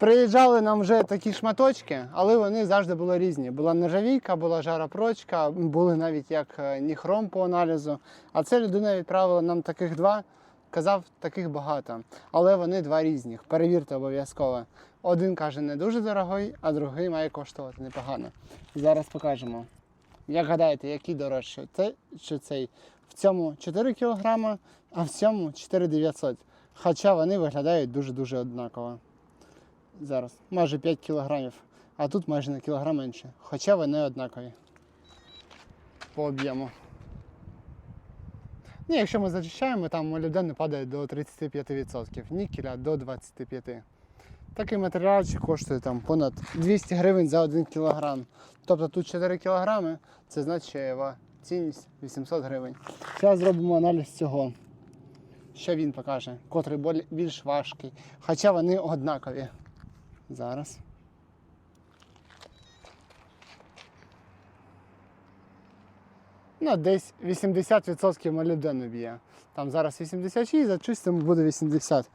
Приїжджали нам вже такі шматочки, але вони завжди були різні. Була нержавійка, була жаропрочка, були навіть як е, ніхром по аналізу. А це людина відправила нам таких два. Казав, таких багато, але вони два різних. Перевірте обов'язково. Один каже не дуже дорогий, а другий має коштувати непогано. Зараз покажемо. Як гадаєте, який дорожче? Цей чи цей? В цьому 4 кг, а в цьому 4900. Хоча вони виглядають дуже-дуже однаково. Зараз майже 5 кг, а тут майже на кілограм менше. Хоча вони однакові по об'єму. Ні, якщо ми зачищаємо, там молібден падає до 35%, нікеля до 25%. Такий матеріальчик коштує там понад 200 гривень за 1 кілограм. Тобто тут 4 кілограми, це значить його цінність 800 гривень. Зараз зробимо аналіз цього. Що він покаже, котрий більш важкий. Хоча вони однакові. Зараз. Ну, десь 80% молібдену б'є. Там зараз 86, зачистимо буде 80.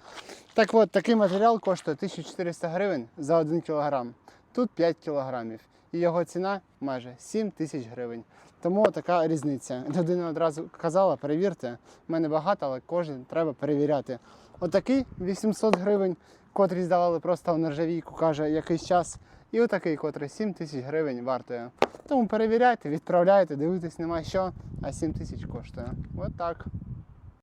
Так от, такий матеріал коштує 1400 гривень за 1 кг. Тут 5 кілограмів. І його ціна майже 7 тисяч гривень. Тому така різниця. Людина одразу казала, перевірте, в мене багато, але кожен треба перевіряти. Отакий 800 гривень, котрий здавали просто в нержавійку, каже, якийсь час. І отакий, котрий 7 тисяч гривень вартує. Тому перевіряйте, відправляйте, дивитесь нема що, а 7 тисяч коштує. От так.